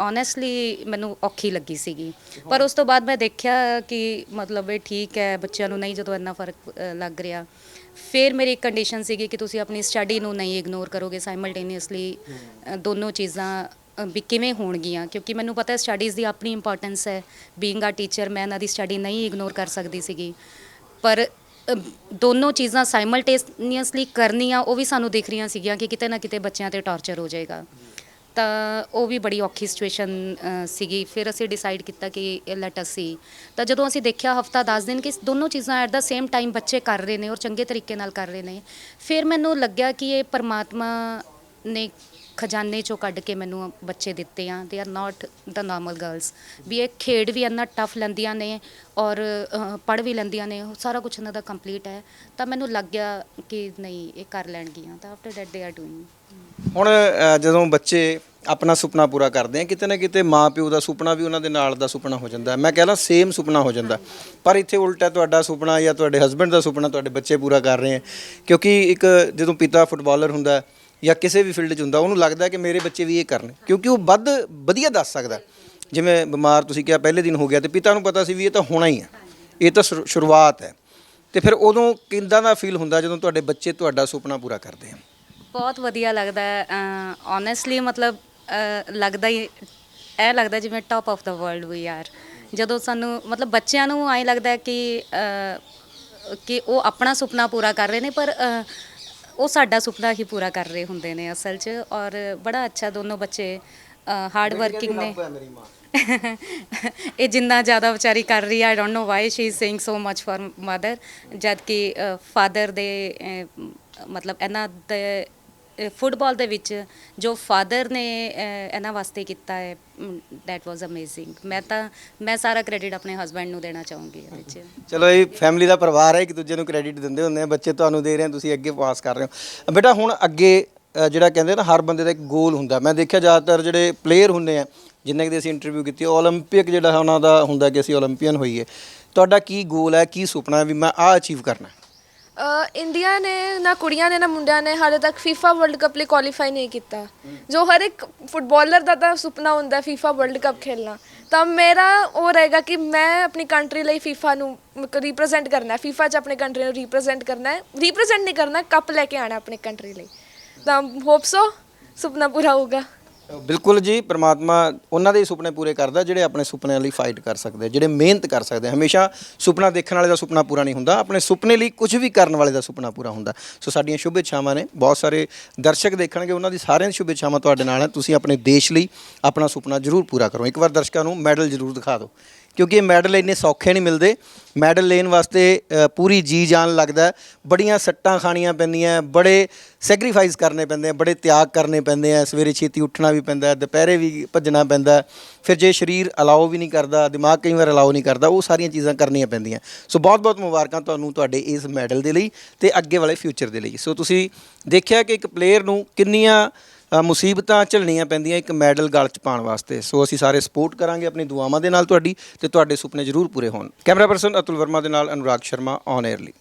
S3: ਓਨੈਸਟਲੀ ਮੈਨੂੰ ਔਖੀ ਲੱਗੀ ਸੀਗੀ। ਪਰ ਉਸ ਤੋਂ ਬਾਅਦ ਮੈਂ ਦੇਖਿਆ ਕਿ ਮਤਲਬ ਇਹ ਠੀਕ ਹੈ, ਬੱਚਿਆਂ ਨੂੰ ਨਹੀਂ ਜਦੋਂ ਇੰਨਾ ਫ਼ਰਕ ਲੱਗ ਰਿਹਾ। ਫਿਰ ਮੇਰੀ ਇੱਕ ਕੰਡੀਸ਼ਨ ਸੀਗੀ ਕਿ ਤੁਸੀਂ ਆਪਣੀ ਸਟੱਡੀ ਨੂੰ ਨਹੀਂ ਇਗਨੋਰ ਕਰੋਗੇ ਸਾਈਮਲਟੇਨੀਅਸਲੀ ਦੋਨੋਂ ਚੀਜ਼ਾਂ ਵੀ ਕਿਵੇਂ ਹੋਣਗੀਆਂ? ਕਿਉਂਕਿ ਮੈਨੂੰ ਪਤਾ ਹੈ ਸਟੱਡੀਜ਼ ਦੀ ਆਪਣੀ ਇੰਪੋਰਟੈਂਸ ਹੈ। ਬੀਇੰਗ ਆ ਟੀਚਰ ਮੈਂ ਇਹਨਾਂ ਦੀ ਸਟੱਡੀ ਨਹੀਂ ਇਗਨੋਰ ਕਰ ਸਕਦੀ ਸੀਗੀ। ਪਰ ਦੋਨੋਂ ਚੀਜ਼ਾਂ ਸਾਈਮਲਟੇਨੀਅਸਲੀ ਕਰਨੀਆਂ, ਉਹ ਵੀ ਸਾਨੂੰ ਦਿਖ ਰਹੀਆਂ ਸੀਗੀਆਂ ਕਿ ਕਿਤੇ ਨਾ ਕਿਤੇ ਬੱਚਿਆਂ ਤੇ ਟਾਰਚਰ ਹੋ ਜਾਏਗਾ। ਤਾਂ ਉਹ ਵੀ ਬੜੀ ਔਖੀ ਸਿਚੁਏਸ਼ਨ ਸੀਗੀ। ਫਿਰ ਅਸੀਂ ਡਿਸਾਈਡ ਕੀਤਾ ਕਿ ਲੈਟ ਅਸ ਸੀ ਤਾਂ ਜਦੋਂ ਅਸੀਂ ਦੇਖਿਆ ਹਫਤਾ 10 ਦਿਨ ਕਿ ਦੋਨੋਂ ਚੀਜ਼ਾਂ ਐਟ ਦਾ ਸੇਮ ਟਾਈਮ ਬੱਚੇ ਕਰ ਰਹੇ ਨੇ ਔਰ ਚੰਗੇ ਤਰੀਕੇ ਨਾਲ ਕਰ ਰਹੇ ਨੇ, ਫਿਰ ਮੈਨੂੰ ਲੱਗਿਆ ਕਿ ਇਹ ਪਰਮਾਤਮਾ ਨੇ ਖਜ਼ਾਨੇ ਚੋਂ ਕੱਢ ਕੇ ਮੈਨੂੰ ਬੱਚੇ ਦਿੱਤੇ ਆ। They are not the normal girls ਵੀ ਇਹ ਖੇਡ ਵੀ ਇੰਨਾ ਟਫ ਲੈਂਦੀਆਂ ਨੇ ਔਰ ਪੜ੍ਹ ਵੀ ਲੈਂਦੀਆਂ ਨੇ ਸਾਰਾ ਕੁਝ ਇਹਨਾਂ ਦਾ ਕੰਪਲੀਟ ਹੈ। ਤਾਂ ਮੈਨੂੰ ਲੱਗ ਗਿਆ ਕਿ ਨਹੀਂ, ਇਹ ਕਰ ਲੈਣਗੀਆਂ। ਤਾਂ after that they are doing
S2: ਹੁਣ ਜਦੋਂ ਬੱਚੇ ਆਪਣਾ ਸੁਪਨਾ ਪੂਰਾ ਕਰਦੇ ਆ, ਕਿਤੇ ਨਾ ਕਿਤੇ ਮਾਂ ਪਿਓ ਦਾ ਸੁਪਨਾ ਵੀ ਉਹਨਾਂ ਦੇ ਨਾਲ ਦਾ ਸੁਪਨਾ ਹੋ ਜਾਂਦਾ। ਹੈ। ਮੈਂ ਕਹਿੰਦਾ ਸੇਮ ਸੁਪਨਾ ਹੋ ਜਾਂਦਾ। ਪਰ ਇੱਥੇ ਉਲਟਾ ਤੁਹਾਡਾ ਸੁਪਨਾ ਜਾਂ ਤੁਹਾਡੇ ਹਸਬੰਡ ਦਾ ਸੁਪਨਾ ਤੁਹਾਡੇ ਬੱਚੇ ਪੂਰਾ ਕਰ ਰਹੇ ਆ। ਕਿਉਂਕਿ ਇੱਕ ਜਦੋਂ ਪਿਤਾ ਫੁੱਟਬਾਲਰ ਹੁੰਦਾ ਜਾਂ ਕਿਸੇ ਵੀ ਫੀਲਡ 'ਚ ਹੁੰਦਾ, ਉਹਨੂੰ ਲੱਗਦਾ ਕਿ ਮੇਰੇ ਬੱਚੇ ਵੀ ਇਹ ਕਰਨ, ਕਿਉਂਕਿ ਉਹ ਵੱਧ ਵਧੀਆ ਦੱਸ ਸਕਦਾ। ਜਿਵੇਂ ਬਿਮਾਰ ਤੁਸੀਂ ਕਿਹਾ, ਪਹਿਲੇ ਦਿਨ ਹੋ ਗਿਆ ਤੇ ਪਿਤਾ ਨੂੰ ਪਤਾ ਸੀ ਵੀ ਇਹ ਤਾਂ ਹੋਣਾ ਹੀ ਹੈ ਇਹ ਤਾਂ ਸ਼ੁਰੂ- ਸ਼ੁਰੂਆਤ ਹੈ। ਤੇ ਫਿਰ ਉਦੋਂ ਕਿੰਦਾ ਦਾ ਫੀਲ ਹੁੰਦਾ ਜਦੋਂ ਤੁਹਾਡੇ ਬੱਚੇ ਤੁਹਾਡਾ ਸੁਪਨਾ ਪੂਰਾ ਕਰਦੇ ਆ
S3: ਬਹੁਤ ਵਧੀਆ ਲੱਗਦਾ ਓਨੈਸਟਲੀ ਮਤਲਬ ਲੱਗਦਾ ਹੀ, ਇਹ ਲੱਗਦਾ ਜਿਵੇਂ top of the world we are ਜਦੋਂ ਸਾਨੂੰ, ਮਤਲਬ ਬੱਚਿਆਂ ਨੂੰ ਐਂ ਲੱਗਦਾ ਕਿ ਕਿ ਉਹ ਆਪਣਾ ਸੁਪਨਾ ਪੂਰਾ ਕਰ ਰਹੇ ਨੇ, ਪਰ ਉਹ ਸਾਡਾ ਸੁਪਨਾ ਹੀ ਪੂਰਾ ਕਰ ਰਹੇ ਹੁੰਦੇ ਨੇ ਅਸਲ 'ਚ ਔਰ ਬੜਾ ਅੱਛਾ ਦੋਨੋਂ ਬੱਚੇ ਹਾਰਡ ਵਰਕਿੰਗ ਨੇ। ਇਹ ਜਿੰਨਾ ਜ਼ਿਆਦਾ ਵਿਚਾਰੀ ਕਰ ਰਹੀ ਹੈ I don't know why she is saying so much for mother ਜਦ ਕਿ ਫਾਦਰ ਦੇ ਮਤਲਬ ਇਹਨਾਂ ਦੇ ਫੁੱਟਬਾਲ ਦੇ ਵਿੱਚ ਜੋ ਫਾਦਰ ਨੇ ਇਹਨਾਂ ਵਾਸਤੇ ਕੀਤਾ ਹੈ ਥੈਟ ਵਾਸ ਅਮੇਜ਼ਿੰਗ ਮੈਂ ਤਾਂ, ਮੈਂ ਸਾਰਾ ਕ੍ਰੈਡਿਟ ਆਪਣੇ ਹਸਬੰਡ ਨੂੰ ਦੇਣਾ ਚਾਹੂੰਗੀ ਇਹਦੇ ਵਿੱਚ।
S2: ਚਲੋ, ਇਹ ਫੈਮਿਲੀ ਦਾ ਪਰਿਵਾਰ ਹੈ, ਇੱਕ ਦੂਜੇ ਨੂੰ ਕ੍ਰੈਡਿਟ ਦਿੰਦੇ ਹੁੰਦੇ ਆ, ਬੱਚੇ ਤੁਹਾਨੂੰ ਦੇ ਰਹੇ ਆ, ਤੁਸੀਂ ਅੱਗੇ ਪਾਸ ਕਰ ਰਹੇ ਹੋ। ਬੇਟਾ, ਹੁਣ ਅੱਗੇ ਜਿਹੜਾ ਕਹਿੰਦੇ ਨਾ, ਹਰ ਬੰਦੇ ਦਾ ਇੱਕ ਗੋਲ ਹੁੰਦਾ। ਮੈਂ ਦੇਖਿਆ ਜ਼ਿਆਦਾਤਰ ਜਿਹੜੇ ਪਲੇਅਰ ਹੁੰਦੇ ਆ, ਜਿੰਨੇ ਕਿ ਅਸੀਂ ਇੰਟਰਵਿਊ ਕੀਤੀ ਓਲੰਪਿਕ ਜਿਹੜਾ ਹੈ ਉਹਨਾਂ ਦਾ ਹੁੰਦਾ ਕਿ ਅਸੀਂ ਓਲੰਪੀਅਨ ਹੋਈਏ। ਤੁਹਾਡਾ ਕੀ ਗੋਲ ਹੈ, ਕੀ ਸੁਪਨਾ ਵੀ ਮੈਂ ਆਹ ਅਚੀਵ ਕਰਨਾ
S1: ਇੰਡੀਆ ਨੇ ਨਾ ਕੁੜੀਆਂ ਨੇ ਨਾ ਮੁੰਡਿਆਂ ਨੇ ਹਾਲੇ ਤੱਕ ਫੀਫਾ ਵਰਲਡ ਕੱਪ ਲਈ ਕੁਆਲੀਫਾਈ ਨਹੀਂ ਕੀਤਾ। ਜੋ ਹਰ ਇੱਕ ਫੁੱਟਬਾਲਰ ਦਾ ਤਾਂ ਸੁਪਨਾ ਹੁੰਦਾ ਫੀਫਾ ਵਰਲਡ ਕੱਪ ਖੇਲਣਾ। ਤਾਂ ਮੇਰਾ ਉਹ ਰਹੇਗਾ ਕਿ ਮੈਂ ਆਪਣੀ ਕੰਟਰੀ ਲਈ ਫੀਫਾ ਨੂੰ ਰਿਪਰੈਜ਼ੈਂਟ ਕਰਨਾ ਹੈ। FIFA 'ਚ ਆਪਣੇ ਕੰਟਰੀ ਨੂੰ ਰਿਪਰੈਜ਼ੈਂਟ ਕਰਨਾ ਹੈ। ਰਿਪਰੈਜ਼ੈਂਟ ਨਹੀਂ ਕਰਨਾ ਕੱਪ ਲੈ ਕੇ ਆਣਾ ਆਪਣੀ ਕੰਟਰੀ ਲਈ। ਤਾਂ ਹੋਪ ਸੋ ਸੁਪਨਾ ਪੂਰਾ ਹੋਊਗਾ।
S2: ਬਿਲਕੁਲ ਜੀ ਪ੍ਰਮਾਤਮਾ ਉਹਨਾਂ ਦੇ ਹੀ ਸੁਪਨੇ ਪੂਰੇ ਕਰਦਾ ਜਿਹੜੇ ਆਪਣੇ ਸੁਪਨਿਆਂ ਲਈ ਫਾਈਟ ਕਰ ਸਕਦੇ ਆ, ਜਿਹੜੇ ਮਿਹਨਤ ਕਰ ਸਕਦੇ ਆ। ਹਮੇਸ਼ਾ ਸੁਪਨਾ ਦੇਖਣ ਵਾਲੇ ਦਾ ਸੁਪਨਾ ਪੂਰਾ ਨਹੀਂ ਹੁੰਦਾ ਆਪਣੇ ਸੁਪਨੇ ਲਈ ਕੁਝ ਵੀ ਕਰਨ ਵਾਲੇ ਦਾ ਸੁਪਨਾ ਪੂਰਾ ਹੁੰਦਾ। ਸੋ ਸਾਡੀਆਂ ਸ਼ੁਭ ਇੱਛਾਵਾਂ ਨੇ ਬਹੁਤ ਸਾਰੇ ਦਰਸ਼ਕ ਦੇਖਣਗੇ ਉਹਨਾਂ ਦੀ ਸਾਰਿਆਂ ਦੀ ਸ਼ੁਭ ਇੱਛਾਵਾਂ ਤੁਹਾਡੇ ਨਾਲ ਹੈ ਤੁਸੀਂ ਆਪਣੇ ਦੇਸ਼ ਲਈ ਆਪਣਾ ਸੁਪਨਾ ਜ਼ਰੂਰ ਪੂਰਾ ਕਰੋ। ਇੱਕ ਵਾਰ ਦਰਸ਼ਕਾਂ ਨੂੰ ਮੈਡਲ ਜ਼ਰੂਰ ਦਿਖਾ ਦਿਓ। ਕਿਉਂਕਿ ਇਹ ਮੈਡਲ ਇੰਨੇ ਸੌਖੇ ਨਹੀਂ ਮਿਲਦੇ। ਮੈਡਲ ਲੈਣ ਵਾਸਤੇ ਪੂਰੀ ਜੀ ਜਾਨ ਲੱਗਦਾ। ਬੜੀਆਂ ਸੱਟਾਂ ਖਾਣੀਆਂ ਪੈਂਦੀਆਂ, ਬੜੇ ਸੈਕਰੀਫਾਈਸ ਕਰਨੇ ਪੈਂਦੇ ਆ, ਬੜੇ ਤਿਆਗ ਕਰਨੇ ਪੈਂਦੇ ਆ। ਸਵੇਰੇ ਛੇਤੀ ਉੱਠਣਾ ਵੀ ਪੈਂਦਾ, ਦੁਪਹਿਰੇ ਵੀ ਭੱਜਣਾ ਪੈਂਦਾ। ਫਿਰ ਜੇ ਸਰੀਰ ਅਲਾਓ ਵੀ ਨਹੀਂ ਕਰਦਾ, ਦਿਮਾਗ ਕਈ ਵਾਰ ਅਲਾਓ ਨਹੀਂ ਕਰਦਾ, ਉਹ ਸਾਰੀਆਂ ਚੀਜ਼ਾਂ ਕਰਨੀਆਂ ਪੈਂਦੀਆਂ। ਸੋ ਬਹੁਤ ਬਹੁਤ ਮੁਬਾਰਕਾਂ ਤੁਹਾਨੂੰ ਤੁਹਾਡੇ ਇਸ ਮੈਡਲ ਦੇ ਲਈ ਤੇ ਅੱਗੇ ਵਾਲੇ ਫਿਊਚਰ ਦੇ ਲਈ। ਸੋ ਤੁਸੀਂ ਦੇਖਿਆ ਕਿ ਇੱਕ ਪਲੇਅਰ ਨੂੰ ਕਿੰਨੀਆਂ ਮੁਸੀਬਤਾਂ ਝੱਲਣੀਆਂ ਪੈਂਦੀਆਂ ਇੱਕ ਮੈਡਲ ਗਲ 'ਚ ਪਾਉਣ ਵਾਸਤੇ। ਸੋ ਅਸੀਂ ਸਾਰੇ ਸਪੋਰਟ ਕਰਾਂਗੇ ਆਪਣੀ ਦੁਆਵਾਂ ਦੇ ਨਾਲ ਤੁਹਾਡੀ ਤੇ ਤੁਹਾਡੇ ਸੁਪਨੇ ਜ਼ਰੂਰ ਪੂਰੇ ਹੋਣ। ਕੈਮਰਾ ਪਰਸਨ ਅਤੁਲ ਵਰਮਾ ਦੇ ਨਾਲ ਅਨੁਰਾਗ ਸ਼ਰਮਾ ਔਨ 에ਅਰ ਲਈ।